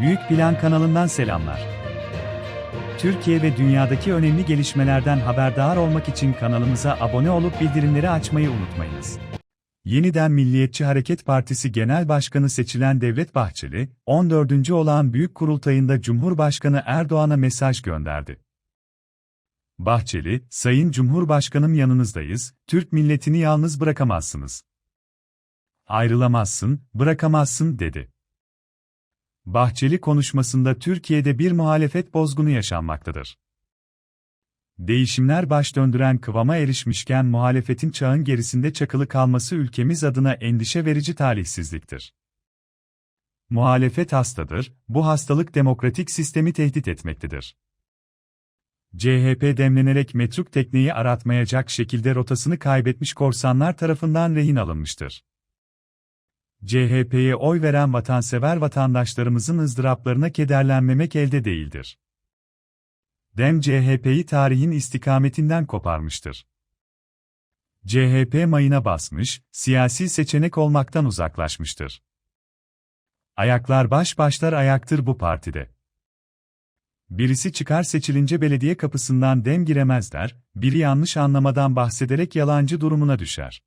Büyük Plan kanalından selamlar. Türkiye ve dünyadaki önemli gelişmelerden haberdar olmak için kanalımıza abone olup bildirimleri açmayı unutmayınız. Yeniden Milliyetçi Hareket Partisi Genel Başkanı seçilen Devlet Bahçeli, 14. olağan büyük kurultayında Cumhurbaşkanı Erdoğan'a mesaj gönderdi. Bahçeli, Sayın Cumhurbaşkanım yanınızdayız, Türk milletini yalnız bırakamazsınız. Ayrılamazsın, bırakamazsın dedi. Bahçeli konuşmasında Türkiye'de bir muhalefet bozgunu yaşanmaktadır. Değişimler baş döndüren kıvama erişmişken muhalefetin çağın gerisinde çakılı kalması ülkemiz adına endişe verici talihsizliktir. Muhalefet hastadır, bu hastalık demokratik sistemi tehdit etmektedir. CHP demlenerek metruk tekneyi aratmayacak şekilde rotasını kaybetmiş korsanlar tarafından rehin alınmıştır. CHP'ye oy veren vatansever vatandaşlarımızın ızdıraplarına kederlenmemek elde değildir. Dem CHP'yi tarihin istikametinden koparmıştır. CHP mayına basmış, siyasi seçenek olmaktan uzaklaşmıştır. Ayaklar baş başlar ayaktır bu partide. Birisi çıkar seçilince belediye kapısından dem giremez der, biri yanlış anlamadan bahsederek yalancı durumuna düşer.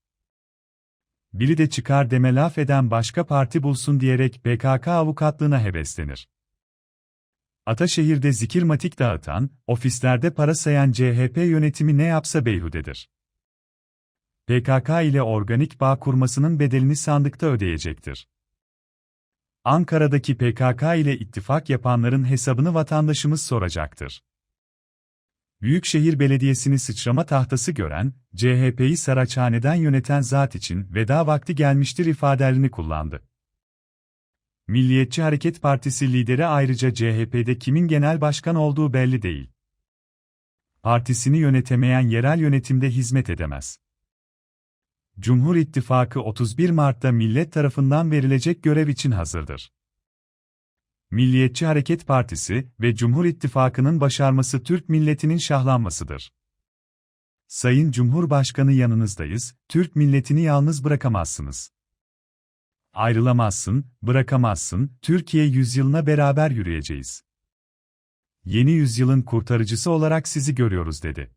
Biri de çıkar deme laf eden başka parti bulsun diyerek PKK avukatlığına heveslenir. Ataşehir'de zikirmatik dağıtan, ofislerde para sayan CHP yönetimi ne yapsa beyhudedir. PKK ile organik bağ kurmasının bedelini sandıkta ödeyecektir. Ankara'daki PKK ile ittifak yapanların hesabını vatandaşımız soracaktır. Büyükşehir Belediyesi'ni sıçrama tahtası gören, CHP'yi Saraçhane'den yöneten zat için veda vakti gelmiştir ifadelerini kullandı. Milliyetçi Hareket Partisi lideri ayrıca CHP'de kimin genel başkan olduğu belli değil. Partisini yönetemeyen yerel yönetimde hizmet edemez. Cumhur İttifakı 31 Mart'ta millet tarafından verilecek görev için hazırdır. Milliyetçi Hareket Partisi ve Cumhur İttifakı'nın başarması Türk milletinin şahlanmasıdır. Sayın Cumhurbaşkanı yanınızdayız, Türk milletini yalnız bırakamazsınız. Ayrılamazsın, bırakamazsın, Türkiye yüzyılına beraber yürüyeceğiz. Yeni yüzyılın kurtarıcısı olarak sizi görüyoruz dedi.